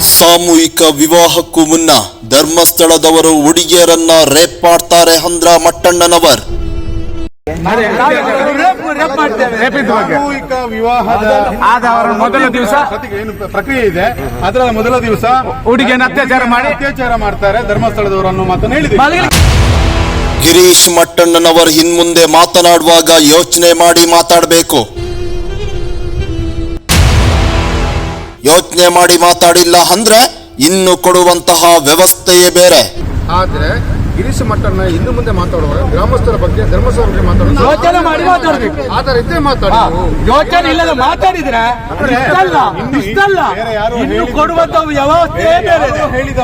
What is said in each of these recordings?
ಸಾಮೂಹಿಕ ವಿವಾಹಕ್ಕೂ ಮುನ್ನ ಧರ್ಮಸ್ಥಳದವರು ಹುಡುಗಿಯರನ್ನ ರೇಪ್ ಮಾಡ್ತಾರೆ ಅಂದ್ರ ಮಟ್ಟಣ್ಣನವರ್. ಸಾಮೂಹಿಕ ವಿವಾಹದ ಮೊದಲ ದಿವಸ ಏನು ಪ್ರಕ್ರಿಯೆ ಇದೆ. ಅದರ ಮೊದಲ ದಿವಸ ಹುಡುಗಿಯನ್ನು ಅತ್ಯಾಚಾರ ಮಾಡಿ ಅತ್ಯಾಚಾರ ಮಾಡ್ತಾರೆ ಧರ್ಮಸ್ಥಳದವರು ಅನ್ನೋ ಮಾತನ್ನು ಹೇಳಿದೆ ಗಿರೀಶ್ ಮಟ್ಟಣ್ಣನವರ್ ಹಿನ್ಮುಂದೆ ಮಾತನಾಡುವಾಗ ಯೋಚನೆ ಮಾಡಿ ಮಾತಾಡಬೇಕು. ಯೋಚನೆ ಮಾಡಿ ಮಾತಾಡಿಲ್ಲ ಅಂದ್ರೆ ಇನ್ನು ಕೊಡುವಂತಹ ವ್ಯವಸ್ಥೆಯೇ ಬೇರೆ. ಆದ್ರೆ ಗಿರೀಶ್ ಮಟ್ಟನ್ನ ಇನ್ನು ಮುಂದೆ ಮಾತಾಡುವಾಗ ಗ್ರಾಮಸ್ಥರ ಬಗ್ಗೆ ಧರ್ಮಸ್ಥರ ಬಗ್ಗೆ ಮಾತಾಡೋದು ಯೋಚನೆ ಮಾಡಿ ಮಾತಾಡ್ಬೇಕು. ಆತರ ಇದ್ದೇ ಮಾತಾಡಿ. ಯೋಚನೆ ಇಲ್ಲದ ಮಾತಾಡಿದ್ರೆ ಇಷ್ಟಲ್ಲ ಇನ್ನು ಇಷ್ಟಲ್ಲ. ಇನ್ನು ಕೊಡುವಂತ ವ್ಯವಸ್ಥೆ ಬೇರೆ. ಹೇಳಿದ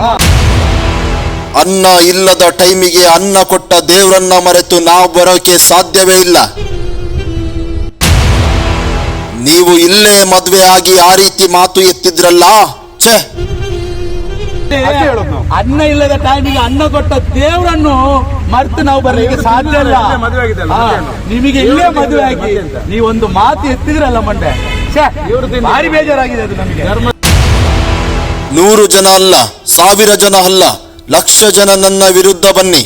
ಅನ್ನ ಇಲ್ಲದ ಟೈಮಿಗೆ ಅನ್ನ ಕೊಟ್ಟ ದೇವರನ್ನ ಮರೆತು ನಾವು ಬರೋಕೆ ಸಾಧ್ಯವೇ ಇಲ್ಲ. ನೀವು ಇಲ್ಲೇ ಮದ್ವೆ ಆಗಿ ಆ ರೀತಿ ಮಾತು ಎತ್ತಿದ್ರಲ್ಲ? ಛೇ. ಅನ್ನ ಇಲ್ಲದ ಟೈಮಿಗೆ ಅನ್ನ ಕೊಟ್ಟ ದೇವರನ್ನು ಮರ್ತು ನಾವು ಬರಲಿಕ್ಕೆ ಸಾಧ್ಯ ಇಲ್ಲ. ನಿಮಗೆ ಇಲ್ಲೇ ಮದುವೆ ಆಗಿ ನೀವೊಂದು ಮಾತು ಎತ್ತಿದ್ರಲ್ಲ ಮಂಡೆ. ಛೇ, ಭಾರಿ ಬೇಜಾರಾಗಿದೆ ಅದು ನಮಗೆ. ನೂರು ಜನ ಅಲ್ಲ ಸಾವಿರ ಜನ ಅಲ್ಲ ಲಕ್ಷ ಜನ ನನ್ನ ವಿರುದ್ಧ ಬನ್ನಿ.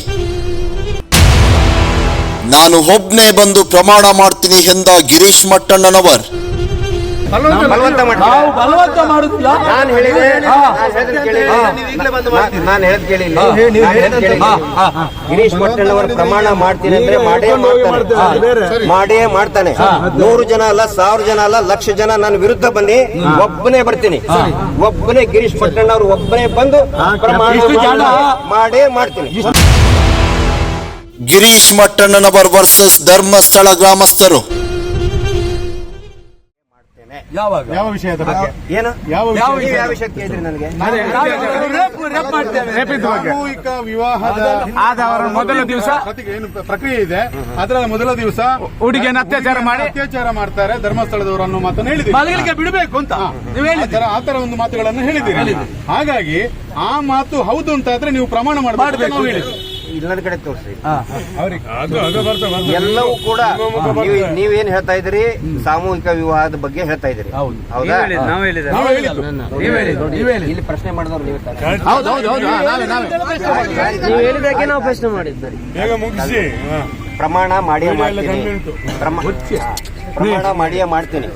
ನಾನು ಒಬ್ನೇ ಬಂದು ಪ್ರಮಾಣ ಮಾಡ್ತೀನಿ ಎಂದ ಗಿರೀಶ್ ಮಟ್ಟಣ್ಣನವರ್. ಬಲವಂತ ನಾವು ಬಲವಂತ ಮಾಡುದಿಲ್ಲ ನಾನು ಹೇಳಿದೆ. ಹಾ. ನಾನು ಹೇಳದ್ ಕೇಳಿ. ಗಿರೀಶ್ ನಾನ್ ಹೇಳದ್ ಕೇಳಿ ಇಲ್ಲಿ. ಹಾ, ಹಾ, ಹಾ. ಗಿರೀಶ್ ಮಟ್ಟಣ್ಣವರ ಪ್ರಮಾಣ ಮಾಡ್ತೀನಿ ಅಂದ್ರೆ ಮಾಡೇ ಮಾಡ್ತಾನೆ. ಮಾಡೇ ಮಾಡ್ತಾನೆ. ನೂರು ಜನ ಅಲ್ಲ ಸಾವಿರ ಜನ ಅಲ್ಲ ಲಕ್ಷ ಜನ ನನ್ನ ವಿರುದ್ಧ ಬನ್ನಿ. ಒಬ್ಬನೇ ಬರ್ತೀನಿ. ಒಬ್ಬನೇ ಗಿರೀಶ್ ಮಟ್ಟಣ್ಣವ್ರು ಒಬ್ಬನೇ ಬಂದು ಪ್ರಮಾಣ ಮಾಡೇ ಮಾಡ್ತೀನಿ. ಗಿರೀಶ್ ಮಟ್ಟಣ್ಣನವರ್ ವರ್ಸಸ್ ಧರ್ಮಸ್ಥಳ ಗ್ರಾಮಸ್ಥರು. ಯಾವಾಗ? ಯಾವ ವಿಷಯದ ಬಗ್ಗೆ? ಏನು? ಯಾವ ಯಾವ ವಿಷಯ ನೀವು ಯಾವ ನನಗೆ ಸಾಮೂಹಿಕ ವಿವಾಹದ ಆದ ಅವರ ಮೊದಲ ದಿವಸ ಏನು ಪ್ರಕ್ರಿಯೆ ಇದೆ. ಅದರ ಮೊದಲ ದಿವಸ ಹುಡುಗಿಯನ್ನು ಅತ್ಯಾಚಾರ ಮಾಡಿ ಅತ್ಯಾಚಾರ ಮಾಡ್ತಾರೆ. ಧರ್ಮಸ್ಥಳದವರು ಅನ್ನೋ ಮಾತನ್ನು ಹೇಳಿದ್ದೀರಿ ಮಲಗಲಿಕ್ಕೆ ಬಿಡಬೇಕು ಅಂತ. ನೀವು ಹೇಳಿದ್ರಿ ಆ ತರ ಒಂದು ಮಾತುಗಳನ್ನು ಹೇಳಿದ್ದೀರಿ. ಹಾಗಾಗಿ ಆ ಮಾತು ಹೌದು ಅಂತ ಆದ್ರೆ ನೀವು ಪ್ರಮಾಣ ಮಾಡಬೇಕು ನಾವು ಹೇಳಿದ್ವಿ ಇನ್ನೊಂದು ಕಡೆ ತೋರಿಸಿ ಎಲ್ಲವೂ ಕೂಡ ನೀವು- ನೀವೇನ್ ಹೇಳ್ತಾ ಇದ್ರಿ ಸಾಮೂಹಿಕ ವಿವಾಹದ ಬಗ್ಗೆ ಹೇಳ್ತಾ ಇದ್ರಿ ಹೌದು. ಹೌದಾ? ನಾವು ಹೇಳಿದ್ದು ನೀವ್ ಹೇಳಿದ್ದು. ನೀವ್ ಹೇಳಿದ್ದು. ಇಲ್ಲಿ ಪ್ರಶ್ನೆ ಮಾಡಿದವ್ರು ನೀವೇ ತಾನೇ? ಹೌದು ಹೌದು ಹೌದು. ನಾವೇ ನಾವೇ. ನೀವು. ಹೇಳಿದಾಗೆ ನಾವು. ಪ್ರಶ್ನೆ ಮಾಡಿದ್ದೀರಿ ಬೇಗ ಮುಗಿಸಿ. ಪ್ರಮಾಣ ಮಾಡಿಯೇ ಮಾಡ್ತೀನಿ. ಪ್ರಮ- ಪ್ರಮಾಣ ಮಾಡಿಯೇ ಮಾಡ್ತೀನಿ.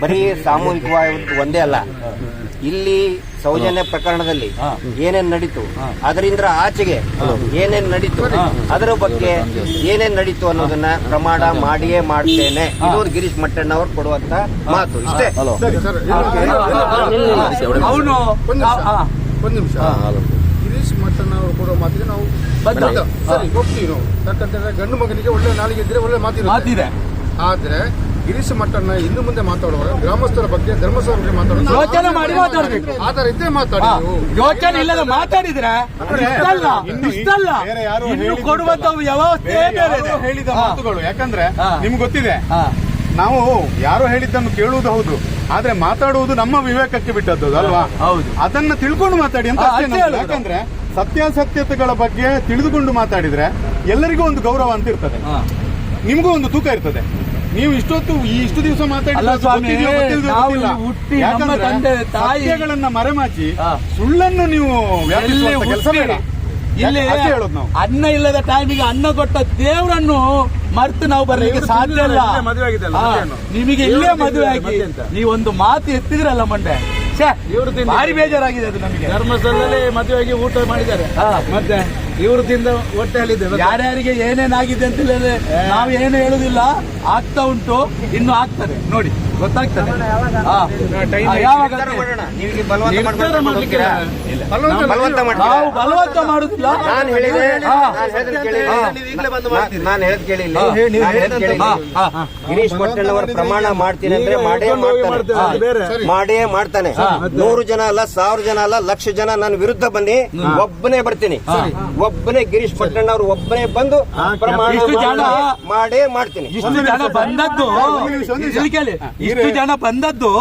ಬರೀ ಸಾಮೂಹಿಕವಾಗಿ ಒಂದೇ ಅಲ್ಲ. ಇಲ್ಲಿ ಸೌಜನ್ಯ ಪ್ರಕರಣದಲ್ಲಿ ಏನೇನ್ ನಡೀತು? ಅದರಿಂದ ಆಚೆಗೆ ಏನೇನ್ ನಡೀತು? ಅದರ ಬಗ್ಗೆ ಏನೇನ್ ನಡೀತು ಅನ್ನೋದನ್ನ ಪ್ರಮಾಣ ಮಾಡಿಯೇ ಮಾಡ್ತೇನೆ. ಇದು ಗಿರೀಶ್ ಮಟ್ಟಣ್ಣವ್ರು ಕೊಡುವಂತ ಮಾತು. ಇಷ್ಟೇ? ಅವನು. ಒಂದು ನಿಮಿಷ. ಗಿರೀಶ್ ಮಟ್ಟಣ್ಣ ಅವರು ಕೊಡೋ ಮಾತಿಗೆ ನಾವು. ಸರಿ ಹೋಗ್ತೀವಿ ನಾವು. ಯಾಕಂತಂದ್ರೆ ಗಂಡು ಮಗನಿಗೆ ಒಳ್ಳೆ ನಾಲಿಗೆ ಇದ್ರೆ ಒಳ್ಳೆ ಮಾತಿರುತ್ತೆ. ಮಾತಿದೆ. ಆದ್ರೆ ಗಿರೀಶ್ ಮಟ್ಟನ್ನ ಇನ್ನು ಮುಂದೆ ಮಾತಾಡುವಾಗ ಗ್ರಾಮಸ್ಥರ ಬಗ್ಗೆ ಧರ್ಮಸ್ಥರ ಬಗ್ಗೆ ಮಾತಾಡೋದು ಯೋಚನೆ ಮಾಡಿ ಮಾತಾಡ್ಬೇಕು ತರ ಇದ್ದೇ ಮಾತಾಡಿ ಯೋಚನೆ ಇಲ್ಲದ ಮಾತಾಡಿದ್ರೆ ಇಷ್ಟಲ್ಲ ಇನ್ನು- ಕೊಡುವಂತ ವ್ಯವಸ್ಥೆ. ಹೇಳಿದ ಮಾತುಗಳು ಯಾಕಂದ್ರೆ. ನಿಮ್ಗೆ ಗೊತ್ತಿದೆ. ನಾವು ಯಾರು ಹೇಳಿದ್ದನ್ನು ಕೇಳುವುದು ಹೌದು ಆದ್ರೆ ಮಾತಾಡುವುದು ನಮ್ಮ ವಿವೇಕಕ್ಕೆ ಬಿಟ್ಟದ್ದು ಅಲ್ವಾ ಹೌದು. ಅದನ್ನ ತಿಳ್ಕೊಂಡು ಮಾತಾಡಿ ಅಂತ. ಯಾಕಂದ್ರೆ ಸತ್ಯಾಸತ್ಯತೆಗಳ ಬಗ್ಗೆ ತಿಳಿದುಕೊಂಡು ಮಾತಾಡಿದ್ರೆ ಎಲ್ಲರಿಗೂ ಒಂದು ಗೌರವ ಅಂತ ಇರ್ತದೆ. ನಿಮಗೂ ಒಂದು ತೂಕ ಇರ್ತದೆ ನೀವು ಇಷ್ಟೊತ್ತು ಈ ಇಷ್ಟು ದಿವಸ ಮಾತಾಡಿಲ್ಲ ಮರೆಮಾಚಿ. ಸುಳ್ಳನ್ನು ನೀವು ಕೆಲಸ ಬೇಡ. ಇಲ್ಲಿ ಹೇಳೋದು ನಾವು? ಅನ್ನ ಇಲ್ಲದ ಟೈಮಿಗೆ ಅನ್ನ ಕೊಟ್ಟ ದೇವರನ್ನು ಮರ್ತು ನಾವು ಬರಲಿಕ್ಕೆ ಸಾಧ್ಯ ಇಲ್ಲ. ನಿಮಗೆ ಇಲ್ಲೇ ಮದುವೆ ಆಗಿ ನೀವೊಂದು ಮಾತು ಎತ್ತಿದ್ರಲ್ಲ ಮಂಡೆ. ಛೇ, ಭಾರಿ ಬೇಜಾರಾಗಿದೆ ಅದು ನಮಗೆ. ಧರ್ಮಸ್ಥಳದಲ್ಲಿ ಮದುವೆಗೆ ಊಟ ಮಾಡಿದ್ದಾರೆ. ಮತ್ತೆ? ಇವರು ಒಟ್ಟೆ ಹೇಳಿದ್ದೇವೆ ಹೇಳಿದ್ದೆ ಯಾರ್ಯಾರಿಗೆ ಏನೇನಾಗಿದೆ ಅಂತ ಹೇಳಿದ್ರೆ ನಾವು ಏನು ಹೇಳುದಿಲ್ಲ ಆಗ್ತಾ ಉಂಟು ಇನ್ನು ಆಗ್ತದೆ. ನೋಡಿ. ಗೊತ್ತಾಗ್ತದೆ. ನೀವು ಬಲವಂತ ಮಾಡುದಿಲ್ಲ ನಾನು ಹೇಳಿದೆ. ಹಾ. ನಾನು ಹೇಳಿದ್ ಕೇಳಿ. ಗಿರೀಶ್ ಪಟೇಲ್ ಅವರ ಕೇಳಿ ಕೇಳಿ. ಪ್ರಮಾಣ ಮಾಡ್ತೀನಿ. ಅಂದ್ರೆ ಮಾಡೇ ಮಾಡ್ತಾನೆ ಬೇರೆ. ಮಾಡೇ ಮಾಡ್ತಾನೆ. ನೂರು ಜನ ಅಲ್ಲ ಸಾವಿರ ಜನ ಅಲ್ಲ ಲಕ್ಷ ಜನ ನನ್ನ ವಿರುದ್ಧ ಬನ್ನಿ. ಒಬ್ಬನೇ ಬರ್ತೀನಿ. ಒಬ್ಬನೇ ಗಿರೀಶ್ ಪಟ್ಟಣ್ಣವ್ರು ಒಬ್ಬನೇ ಬಂದು ಪ್ರಮಾಣ ಇಷ್ಟು ಜನ- ಮಾಡೇ ಮಾಡ್ತೀನಿ. ಇಷ್ಟು ಜನ ಬಂದದ್ದು ಇಷ್ಟು ಜನ ಬಂದದ್ದು.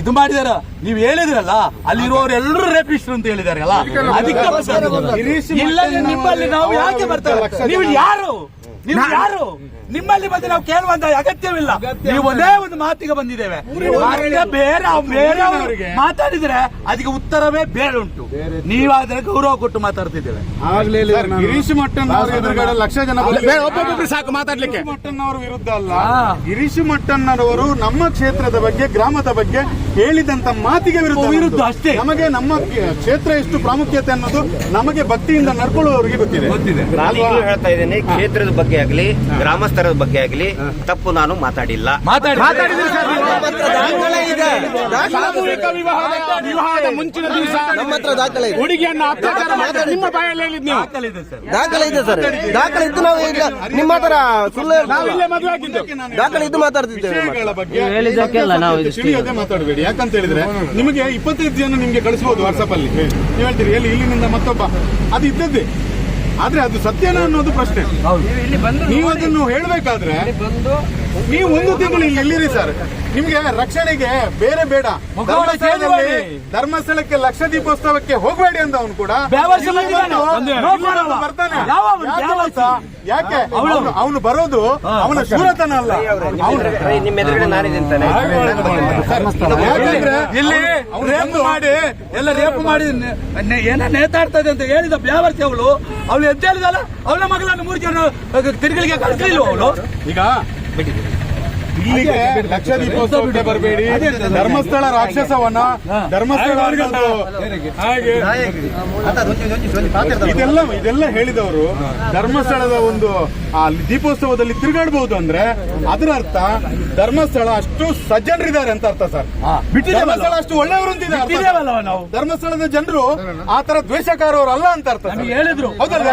ಇದು ಮಾಡಿದಾರ. ನೀವ್ ಹೇಳಿದ್ರಲ್ಲ ಅಲ್ಲಿರುವವರೆಲ್ಲರೂ ರೇಪಿಸ್ಟ್ರು ಅಂತ ಹೇಳಿದಾರೆ ಅಲ್ಲ? ಅದಕ್ಕೆ ನಿಮ್ಮಲ್ಲಿ ನಾವು ಯಾಕೆ ಬರ್ತೇವೆ ನೀವು ಯಾರು? ನೀವು ಯಾರು? ನಿಮ್ಮಲ್ಲಿ ಬಂದು ನಾವು ಕೇಳುವಂತ ಅಗತ್ಯವಿಲ್ಲ. ನೀವು ಒಂದೇ ಒಂದು ಮಾತಿಗೆ ಬಂದಿದ್ದೇವೆ. ಬೇರೆ. ಮಾತಾಡಿದ್ರೆ ಅದಕ್ಕೆ ಉತ್ತರವೇ ಬೇರೆ ಉಂಟು. ನೀವಾದ್ರೆ ಗೌರವ ಕೊಟ್ಟು ಮಾತಾಡ್ತಿದ್ದೇವೆ. ಗಿರೀಶ್ ಮಟ್ಟನ್ ಎದುರುಗಡೆ ಲಕ್ಷ ಜನ. ಒಬ್ಬೊಬ್ಬರು ಸಾಕು ಮಾತಾಡ್ಲಿಕ್ಕೆ. ಗಿರೀಶ್ ಮಟ್ಟನ್ ಅವರ ವಿರುದ್ಧ ಅಲ್ಲ. ಗಿರೀಶ್ ಮಟ್ಟನ್ ಅವರು ನಮ್ಮ ಕ್ಷೇತ್ರದ ಬಗ್ಗೆ ಗ್ರಾಮದ ಬಗ್ಗೆ ಹೇಳಿದಂತ ಮಾತಿಗೆ ವಿರುದ್ಧ ವಿರುದ್ಧ ಅಷ್ಟೇ. ನಮಗೆ ನಮ್ಮ ಕ್ಷೇತ್ರ ಎಷ್ಟು ಪ್ರಾಮುಖ್ಯತೆ ಅನ್ನೋದು ನಮಗೆ ಭಕ್ತಿಯಿಂದ ನಡ್ಕೊಳ್ಳುವವರಿಗೆ ಗೊತ್ತಿದೆ. ಗೊತ್ತಿದೆ. ನಾನು ಹೇಳ್ತಾ ಇದ್ದೇನೆ ಕ್ಷೇತ್ರದ ಬಗ್ಗೆ ಆಗಲಿ ಗ್ರಾಮಸ್ಥರ ಬಗ್ಗೆ ಆಗಲಿ ತಪ್ಪು ನಾನು ಮಾತಾಡಿಲ್ಲ. ವಿವಾಹದ ಮುಂಚಿನ ದಿವಸ ನಮ್ಮ ಹತ್ರ ದಾಖಲೆ ಇದೆ. ಹುಡುಗಿಯನ್ನ ಅತ್ಯಾಚಾರ ಮಾಡಿದ್ರೆ ನಿಮ್ಮ ಬಾಯಲ್ಲಿ ಹೇಳಿದ್ ನೀವು. ದಾಖಲೆ ಇದೆ ಸರ್. ದಾಖಲೆ ಇದೆ ಸರ್. ದಾಖಲೆ ಇದ್ದು ನಾವು ಈಗ ನಿಮ್ಮ ಹತ್ರ ಸುಳ್ಳು ನಾವು ದಾಖಲೆ ಇದ್ದು ಮಾತಾಡ್ತಿದ್ದೇವೆ ತಿಳಿಯೋದೇ ಮಾತಾಡಬೇಡಿ. ಯಾಕಂತ ಹೇಳಿದ್ರೆ ನಿಮಗೆ ಇಪ್ಪತ್ತೈದು ಜನ ನಿಮ್ಗೆ ಕಳಿಸಬಹುದು ವಾಟ್ಸ್ಆಪ್ ಅಲ್ಲಿ. ನೀವು ಹೇಳ್ತೀರಿ ಎಲ್ಲಿ ಇಲ್ಲಿನಿಂದ ಮತ್ತೊಬ್ಬ. ಅದು ಇದ್ದದ್ದೇ. ಆದ್ರೆ ಅದು ಸತ್ಯನ ಅನ್ನೋದು ಪ್ರಶ್ನೆ. ನೀವು ಅದನ್ನು ಹೇಳ್ಬೇಕಾದ್ರೆ ನೀವು ಒಂದು ತಿಂಗಳು ಇಲ್ಲಿ ಇಲ್ಲಿರಿ ಸರ್? ನಿಮ್ಗೆ ರಕ್ಷಣೆಗೆ ಬೇರೆ ಬೇಡ. ಧರ್ಮಸ್ಥಳದಲ್ಲಿ. ಧರ್ಮಸ್ಥಳಕ್ಕೆ ಲಕ್ಷ ದೀಪೋತ್ಸವಕ್ಕೆ ಹೋಗಬೇಡಿ ಅಂತ ಅವನು ಕೂಡ. ಬರ್ತಾನೆ? ಯಾವ ಅವನು? ಯಾಕೆ ಅವನು- ಬರೋದು ಅವನ ಶೂರತನ ಅಲ್ಲ. ನಿಮ್ಮ ಎದುರುಗಡೆ ನಾನಿದ್ದೀನಿ ತಾನೆ ಯಾಕಂದ್ರೆ ಇಲ್ಲಿ ಅವ್ನು ರೇಪ್ ಮಾಡಿ ಎಲ್ಲ ರೇಪ್ ಮಾಡಿ ಏನ ನೇತಾಡ್ತದೆ ಅಂತ ಹೇಳಿದ ಬ್ಯಾವರ್ಸಿ ಅವಳು. ಅವಳು ಎದ್ದೇಳಿದಲ್ಲ ಅವಳ ಮಗಳನ್ನು ಮೂರು ಜನ ತಿರುಗಲಿಗೆ ಕಳಿಸ್ಲಿಲ್ವ ಅವಳು? ಈಗ ಇಲ್ಲಿಗೆ ಲಕ್ಷ ದೀಪೋತ್ಸವಕ್ಕೆ ಬರಬೇಡಿ. ಧರ್ಮಸ್ಥಳ ರಾಕ್ಷಸವನ್ನ ಧರ್ಮಸ್ಥಳ ಹಾಗೆ ಇದೆಲ್ಲ ಇದೆಲ್ಲ ಹೇಳಿದವರು ಧರ್ಮಸ್ಥಳದ ಒಂದು ಆ ದೀಪೋತ್ಸವದಲ್ಲಿ ತಿರುಗಾಡಬಹುದು ಅಂದ್ರೆ ಅದರ ಅರ್ಥ ಧರ್ಮಸ್ಥಳ ಅಷ್ಟು ಸಜ್ಜನರಿದ್ದಾರೆ ಅಂತ ಅರ್ಥ ಸರ್. ಧರ್ಮಸ್ಥಳ ಅಷ್ಟು ಒಳ್ಳೆಯವರು ಧರ್ಮಸ್ಥಳದ ಜನರು ಆ ತರ ದ್ವೇಷಕಾರವರು ಅಲ್ಲ ಅಂತ ಅರ್ಥ ಹೇಳಿದ್ರು. ಹೌದಲ್ಲ?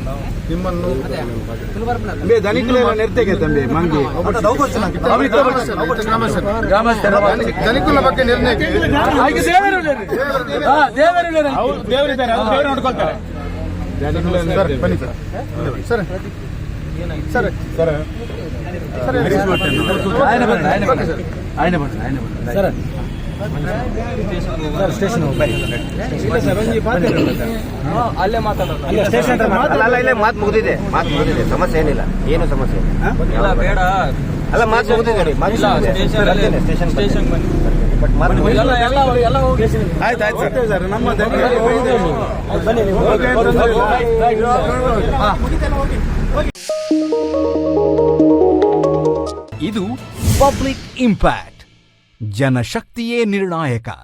ಇದ್ದಾರೆ. ದೇವರಿದ್ದಾರೆ ಅವ್ರು ದೇವ್ರು ನೋಡ್ಕೊಳ್ತಾರೆ. Sir sir. Sir. Sir. Sir. ಆಯ್ನೆ ಅಲ್ಲ ಇಲ್ಲೇ ಮಾತು ಮುಗಿದಿದೆ. ಮಾತು ಮುಗಿದಿದೆ. ಸಮಸ್ಯೆ ಏನಿಲ್ಲ. ಏನು ಸಮಸ್ಯೆ ಇಲ್ಲ. ಬೇಡ. ಅಲ್ಲ ಮಾತು ಮುಗಿದಿದೆ ಮಾತು ಸ್ಟೇಷನ್ ಸ್ಟೇಷನ್ ಬಟ್ ಮಾತು ಮುಗಿದಿದೆ. ಆಯ್ತು ಆಯ್ತು ಸರ್. ನಮ್ಮ ಇದು ಪಬ್ಲಿಕ್ ಇಂಪ್ಯಾಕ್ಟ್. ಜನಶಕ್ತಿಯೇ ನಿರ್ಣಾಯಕ